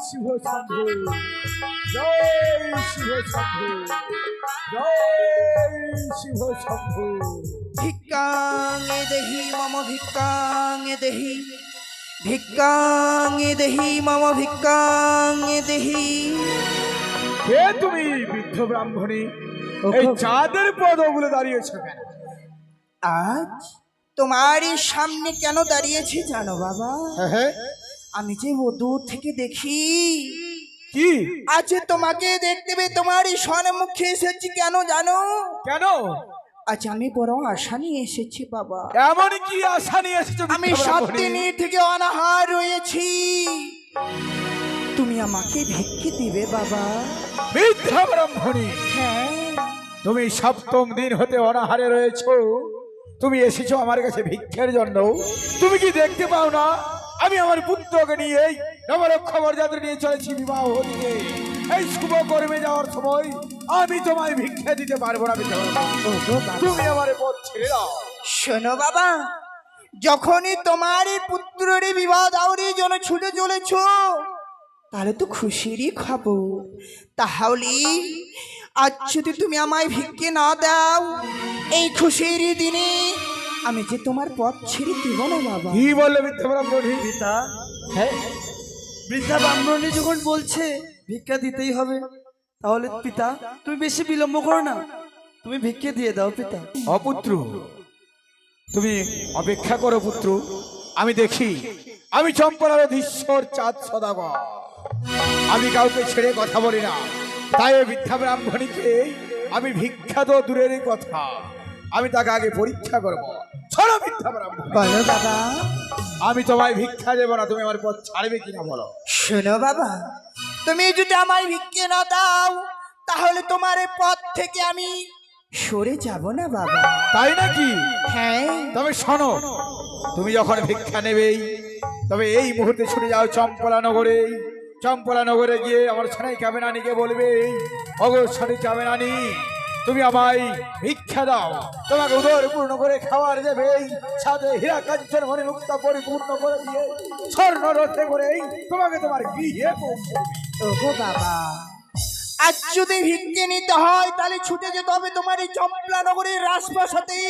শিব শম্ভু জয় শিব শম্ভু জয় শিব শম্ভু ভিক্ষাং দেহি মম ভিক্ষাং দেহি ভিক্ষাং দেহি মম ভিক্ষাং দেহি কে তুমি বৃদ্ধ ব্রাহ্মণী এই চাঁদের পদগুলো দাঁড়িয়েছো কেন? আজ তোমারই সামনে কেন দাঁড়িয়েছি জানো বাবা? হ্যাঁ আমি যে ও দূর থেকে দেখি কি? আজ তোমাকে দেখতে পেয়ে তোমারই সম্মুখে এসেছি কেন জানো? কেন? আজ আমি বড় আশা নিয়ে এসেছি বাবা। এমন কি আশা নিয়ে এসেছ আমি সাত? দিনের থেকে অনাহার রয়েছি। তুমি আমাকে ভিক্ষে দিবে বাবা। বৃদ্ধ ব্রাহ্মণী। হ্যাঁ। তুমি সপ্তম দিন হতে অনাহারে রয়েছো। তুমি এসেছ আমার কাছে ভিক্ষের জন্য। তুমি কি দেখতে পাও না? আমি আমার পুত্রকে নিয়ে নবরক্ষ মর্যাদা নিয়ে চলেছি, বিবাহ হতে এই শুভ কর্মে যাওয়ার সময় আমি তোমায় ভিক্ষা দিতে পারব না তুমি আমার পথ ছেড়ে দাও। শোনো বাবা, যখনই তোমার এই পুত্রের বিবাহ দাওরির জন্য ছুটে চলেছ, তাহলে তো খুশিরই খবর তাহলে আজ যদি তুমি আমায় ভিক্ষে না দাও এই খুশির দিনে আমি যে তোমার পথ ছেড়ে দিব না বাবা। কি বললে বৃদ্ধ ব্রাহ্মণী? পিতা হ্যাঁ বৃদ্ধা ব্রাহ্মণী যখন বলছে ভিক্ষা দিতেই হবে তাহলে পিতা তুমি বেশি বিলম্ব করো না। তুমি ভিক্ষে দিয়ে দাও পিতা। অপুত্র তুমি অপেক্ষা করো পুত্র। আমি দেখি আমি চম্পলার অধীশ্বর চাঁদ সদাগর। আমি কাউকে ছেড়ে কথা বলি না। তাই ওই বৃদ্ধা ব্রাহ্মণীকে আমি ভিক্ষা তো দূরেরই কথা। আমি তাকে আগে পরীক্ষা করব। বলো বাবা আমি তোমায় ভিক্ষা দেবো না তুমি আমার পথ ছাড়বে কিনা বলো? শোনো বাবা তুমি যদি আমায় ভিক্ষে না দাও তাহলে তোমার এই পথ থেকে আমি সরে যাব না বাবা। তাই নাকি? হ্যাঁ। তবে শোনো তুমি যখন ভিক্ষা নেবেই তবে এই মুহূর্তে ছুটে যাও চম্পলা নগরে। চম্পলা নগরে গিয়ে আমার ছানাই কাবেনানিকে বলবে অগো ছানি কাবেনানি তুমি আমায় ভিক্ষা দাও। তোমাকে উদর পূর্ণ করে খাবার দেবে সাথে হীরা কাঞ্চন মনে মুক্তা পরিপূর্ণ করে দিয়ে স্বর্ণ রথে করে তোমাকে তোমার গৃহে পৌঁছে দেবে। বাবা। আজ যদি ভিক্ষে নিতে হয় তাহলে ছুটে যেতে হবে তোমার এই চম্পলা নগরীর রাজপ্রাসাদে।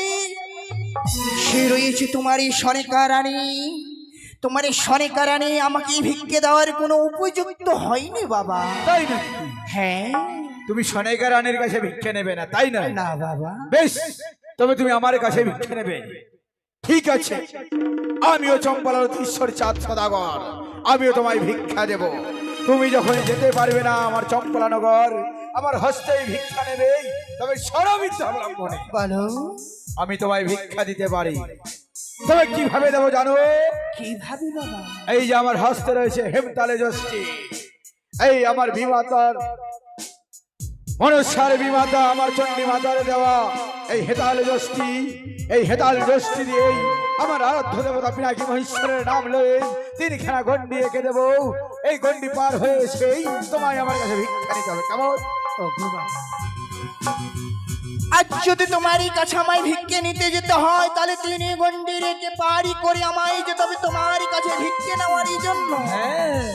সে রয়েছে তোমার এই সনেকা রানী। তোমার এই সনেকা রানী আমাকে ভিক্ষে দেওয়ার কোনো উপযুক্ত হয়নি বাবা। তাই হ্যাঁ। তুমি সনেকা রানীর কাছে ভিক্ষা নেবে না তাই না? না বাবা। বেশ তবে তুমি আমার কাছে ভিক্ষে নেবে। ঠিক আছে আমিও চম্পালার ঈশ্বর চাঁদ সদাগর আমিও তোমায় ভিক্ষা দেব। তুমি যখন যেতে পারবে না আমার চম্পলা নগর আমার হস্তে ভিক্ষা নেবে তবে বলো। আমি তোমায় ভিক্ষা দিতে পারি। তবে কীভাবে দেবো জানো? কীভাবে বাবা? এই যে আমার হস্তে রয়েছে হেমতালে যষ্টি এই আমার বিমাতার মনসার বিমাতা আমার চণ্ডী মাতার দেওয়া এই হেতাল যষ্টি এই হেতাল যষ্টি দিয়েই আমার আরাধ্য দেবতা পিনাকি মহেশ্বরের নাম লয়ে তিনখানা গন্ডি এঁকে দেবো। এই গন্ডি পার হয়ে সেই তোমায় আমার কাছে ভিক্ষা নিতে হবে। কেমন? আজ যদি তোমারই কাছে আমায় ভিক্ষে নিতে যেতে হয় তাহলে তিনি গন্ডি রেখে পারি করে আমায় যেতে হবে তোমারই কাছে ভিক্ষে নেওয়ারই জন্য। হ্যাঁ।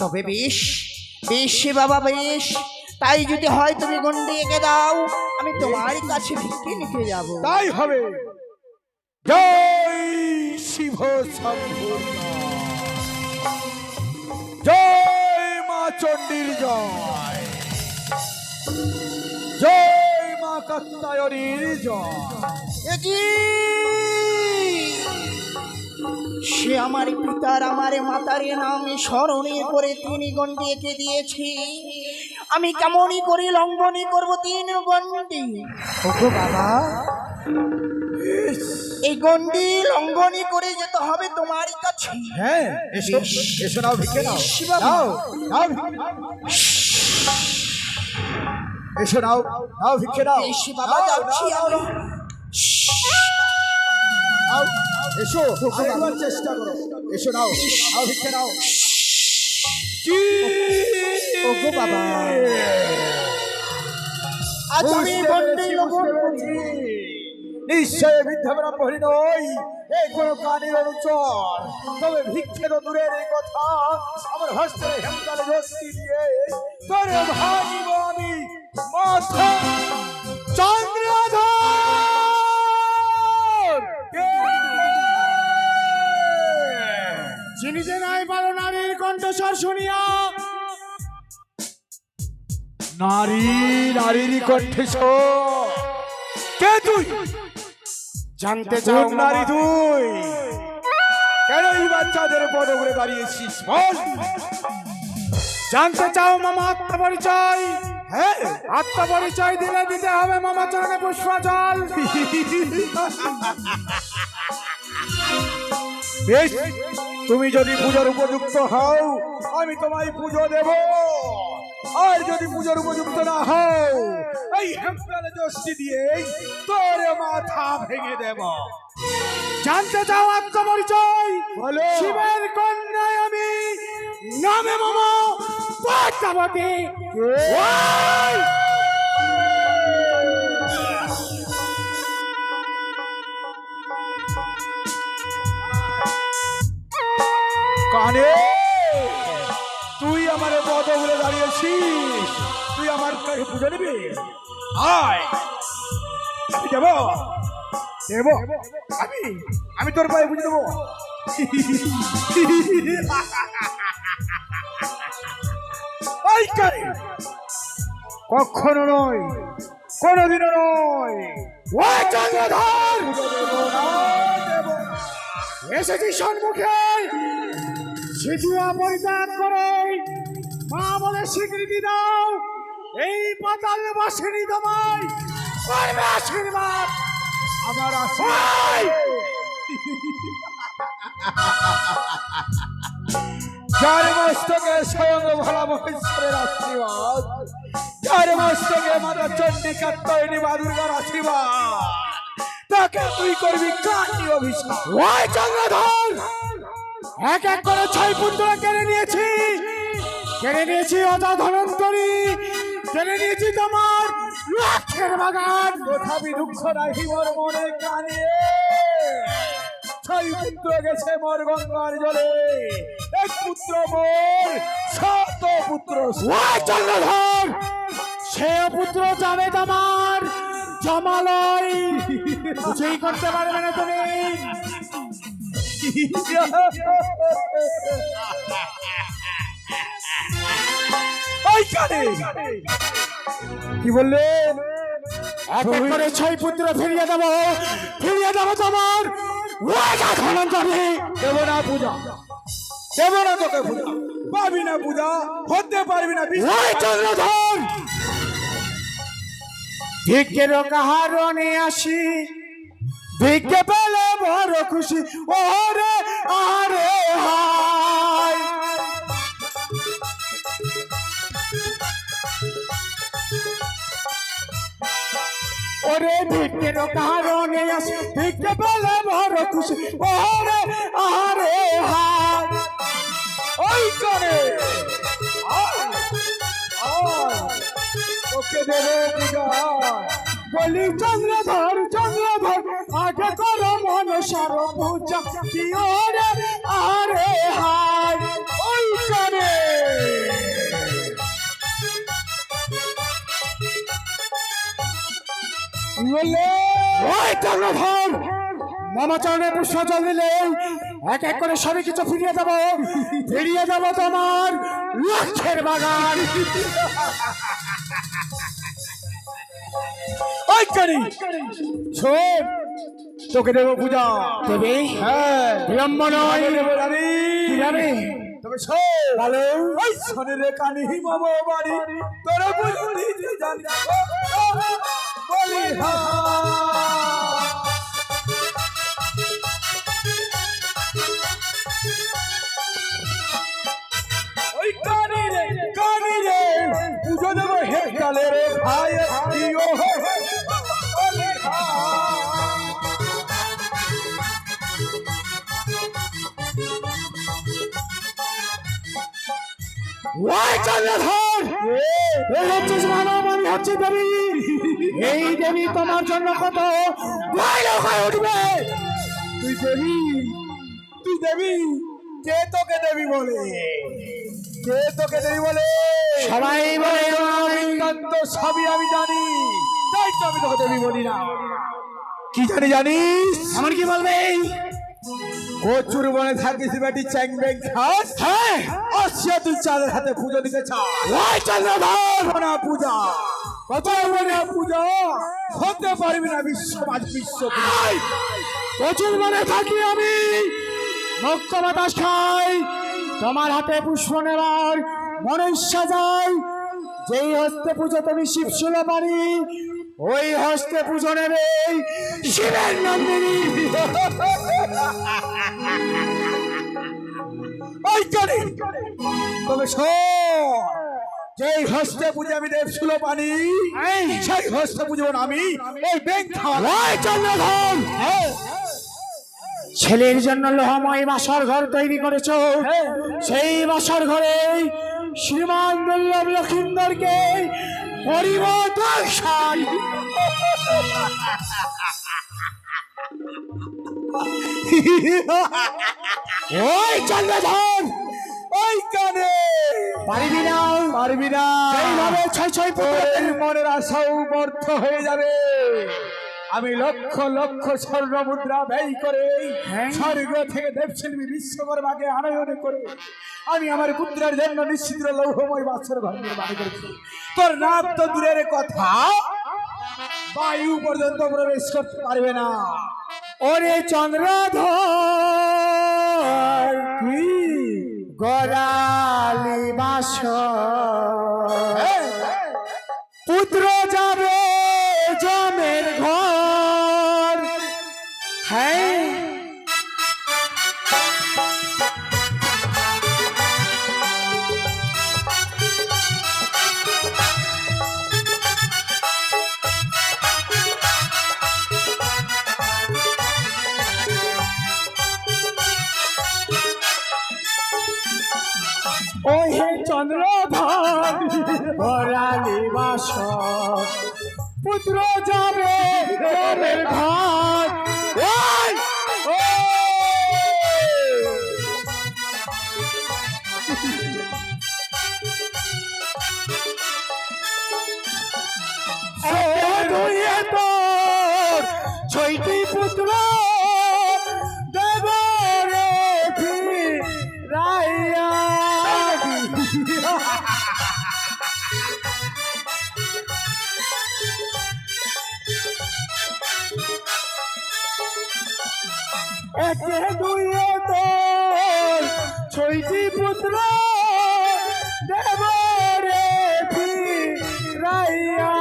তবে বেশ বেশ বাবা বেশ। তাই যদি হয় তুমি গন্ডি এঁকে দাও আমি তোমারই কাছে ভিক্ষে নিতে যাব। তাই হবে। জয় শিব জয় মা চণ্ডীর জয়। জয় মা কাত্তায়নীর জয়। সে আমার পিতার আমার মাতার নাম স্মরণে করে তিনি গন্ডি এঁকে দিয়েছি আমি কেমনই করে লঙ্ঘনই করব তিন গন্ডি ওগো বাবা। এই গন্ডি লঙ্ঘনই করে যেতে হবে তোমারই কাছে। হ্যাঁ এসো এসো নাও ভিক্ষে নাও। নাও নাও এসো নাও নাও ভিক্ষে নাও। বাবা যাচ্ছি আমি। নাও। এসো আরেকবার চেষ্টা করো। এসো নাও নাও ভিক্ষে নাও। কি ওগো বাবা। আজ আমি লঙ্ঘন বুঝতে পেরেছি। নিশ্চয় বৃদ্ধা ব্রাহ্মণী নই এই কোন কানের অনুচর। তবে ভিক্ষে তো দূরের এই কথা আমার হস্তে হেমকালে রশ্মি দিয়ে তোরে ভাঙিব আমি। মাথা চন্দ্রধর! চিনিতে নাই পারো নারীর কণ্ঠস্বর শুনিয়া নারী নারীর কণ্ঠস্বর। কে তুই? জানতে চাও নারী তুই। কেন এই বাচ্চাদের পদ করে দাঁড়িয়েছিস? বল। জানতে চাও মামা আত্মপরিচয় হ্যাঁ আত্মপরিচয় দিলে দিতে হবে মামা চরণে পুষ্পাজল বেশ তুমি যদি পুজোর উপযুক্ত হও আমি তোমায় পুজো দেব। আর যদি পুজোর উপযুক্ত না হও এই হেমকালে দোষটি দিয়ে তোর মাথা ভেঙে দেব। জানতে চাও আত্মপরিচয়? বলো। শিবের কন্যায় আমি নামে মামা পার্বতী কানে? বলে দাঁড়িয়েছিস তুই আমার কাছে পুজো নিবি আয়। দেব। দেব। আমি আমি তোর পায়ে বুঝে দেবো। কখনো নয়, কোনোদিনও নয়। এসেছি সম্মুখে। সিজুয়া পরিত্যাগ করে। মা বলে স্বীকৃতি দাও। এই পাতাল বাসিনী তোমায়। করবে আশীর্বাদ। আমার আশীর্বাদ। যার মস্তকে স্বয়ং ভোলা মহেশ্বরের আশীর্বাদ। যার মস্তকে মাতা চন্ডিকা তৈরি মা দুর্গার আশীর্বাদ। তাকে তুই করবি কাটি অভিশাপ। ওই চন্দ্রধর! এক এক করে ছয় পুত্র কেড়ে নিয়েছি। কেড়ে নিয়েছি অজা ধনন্তরী কেড়ে নিয়েছি তোমার লক্ষ্যের বাগান। তথাপি দুঃখ রাখি মোর মনে কানে। ছয় পুত্র গেছে মোর গঙ্গার জলে। এক পুত্র মোর শত পুত্র চন্দ্রধর সে পুত্র যাবে তোমার জমালয়। কিছুই করতে পারবে না তুমি। কি বললেন করে ছয় পুত্র ফিরিয়ে দেবো। ফিরিয়ে দেবো তোমার। দেব না পূজা। দেব না তোকে পূজা। পাবি না পূজা। হতে পারবি না চন্দ্রধর। ভিক্ষের কাহারণে আসি। ভিক্ষে পেলে বড় খুশি। ওরে আরে ওরে ভিক্ষের কারণে আসি, ভিক্ষে পেলে বড় খুশি। ওরে আরে ওই করে। বলি চন্দ্রধর চন্দ্রধর আগে করো মনসার পূজা। কি ওরে আরে হায়। মামা চরণে পুষ্প জল দিলে এক এক করে সবই কিছু ফিরিয়ে দেবো। ফিরিয়ে দেবো তোমার লক্ষ্যের বাগান। ওই করি। শোন তোকে দেবো পূজা। দেবে? হ্যাঁ। বিলম্ব নয়। দেবো রানী। যাবে তবে শোন। ভালো ওই শোনে রে কানি মামা বাড়ি। তোরা জানি বলি ওই চন্দ্রধর এই হচ্ছে মানব আমি হচ্ছে দেবী এই দেবী তোমার জন্য কত ভয়ানক হয়ে উঠবে তুই দেবী তুই দেবী কে তোকে দেবী বলে কে তোকে দেবী বলে সবাই বলে সবই আমি জানি। তাই তো আমি তোকে দেবী বলি না। কি জানি জানিস? আমার কি বলবে? কচুর বনে থাকিস বেটি চ্যাং ব্যাং খাস। হ্যাঁ। আসিয়া তুই চাঁদের হাতে পুজো দিতে চাস। ওই চন্দ্রধর! না পূজা। কত না পূজা। হতে পারবি না বিশ্ব পূজা। প্রচুর মনে থাকি আমি। মুখ্য বাতাস খাই। তোমার হাতে পুষ্প নেবার মনে ইচ্ছা যায় যেই হস্তে পুজো তুমি শিব শুলে পারি ওই হস্তে পুজো নেবে শিবের নন্দিনী। ওই জানি তবে যেই হস্তে পুজো আমি দেব শুলো পানি সেই হস্তে পুজো আমি ব্যাংক ওই চন্দ্রধর ছেলের জন্য লোহময় বাসর ঘর তৈরি করেছ। সেই বাসর ঘরে শ্রীমান দুর্লভ লক্ষিন্দরকে পরিবর্তন! ওই চন্দ্রধর! ওই কানে! পারবি না পারবি না। এইভাবে ছয় ছয় তোর পুত্রের মনের আশাও ব্যর্থ হয়ে যাবে। আমি লক্ষ লক্ষ স্বর্ণ মুদ্রা ব্যয় করে স্বর্গ থেকে দেবশিল্পী বিশ্বকর্মাকে আনয়ন করে আমি আমার পুত্রের জন্য নিশ্চিত লৌহময় বাসর ঘর নির্মাণ করেছি। তোর নাম তো দূরের কথা। বায়ু পর্যন্ত প্রবেশ করতে পারবে না। ওরে চন্দ্রধর কি গরালি বাস পুত্র যাবে যাবে ঘর একে দুইয়ে তোর ছয়টি পুত্র দেব রে রাইয়া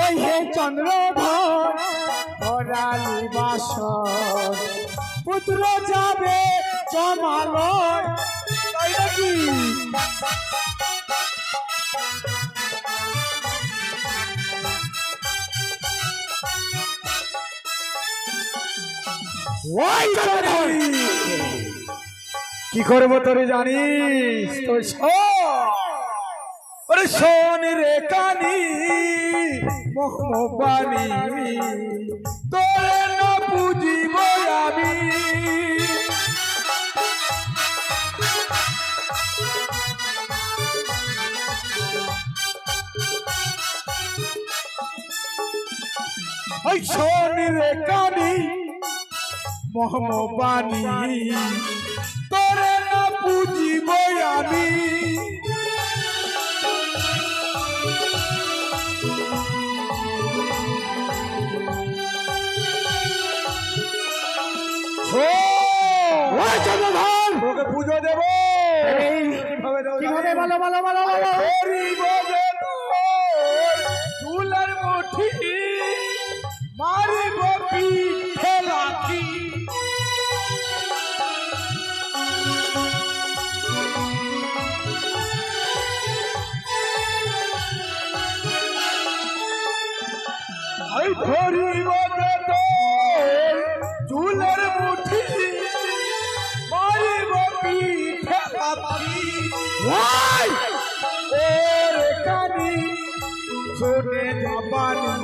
ওই হে চন্দ্রধর ওরালি বাসর, পুত্র যাবে জমালয়। কি করব তোরে জানিস? তো শোন ওরে শোন রে কানি মোহবানি তোরে না বুঝিব আমি। ওই শোন কানি মোহবানি তোরে না বুঝিব আমি। তোকে পুজো দেব। কীভাবে? বলো বলো বলো বলো ওরে কানি ছোটে জাপানি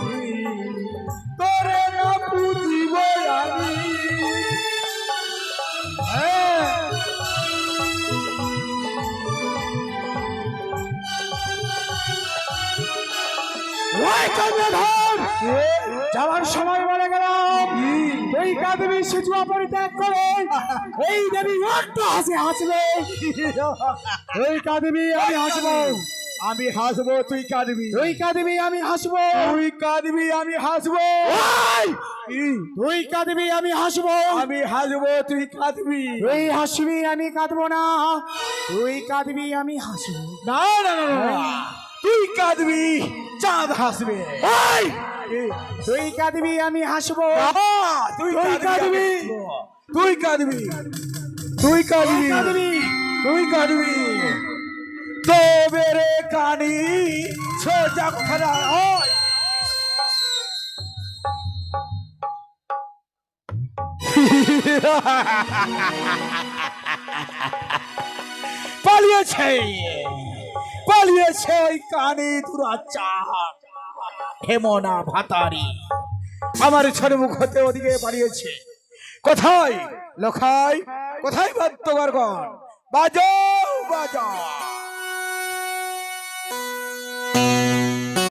তোরে না বুঝিব আমি হ্যাঁ। যাওয়ার সময় তুই কাঁদবি সিজুয়া পরিত্যাগ করে এই দেবী অট্ট হাসি হাসবে। তুই কাঁদবি আমি হাসবো। আমি হাসবো তুই কাঁদবি। তুই কাঁদবি আমি হাসবো। তুই কাঁদবি আমি হাসবো? তুই কাঁদবি আমি হাসবো। আমি হাসবো তুই কাঁদবি। তুই হাসবি আমি কাঁদবো না। তুই কাঁদবি আমি হাসবো। না না, না। তুই কাঁদবি চাঁদ হাসবে। ওই! তুই কাঁদবি আমি হাসবো। তুই কাঁদবি। তুই কাঁদবি। তুই কাঁদবি। তুই কাঁদবি। তবে রে কানি সোজা খরা হয়। পালিয়েছে। পালিয়েছে কানে দুরাচার। হেমনা ভাতারি। আমার ছোট মুখ হতে ওদিকে পালিয়েছে। কোথায়? লোখাই? কোথায় বাদ্যগর বাজাও বাজাও।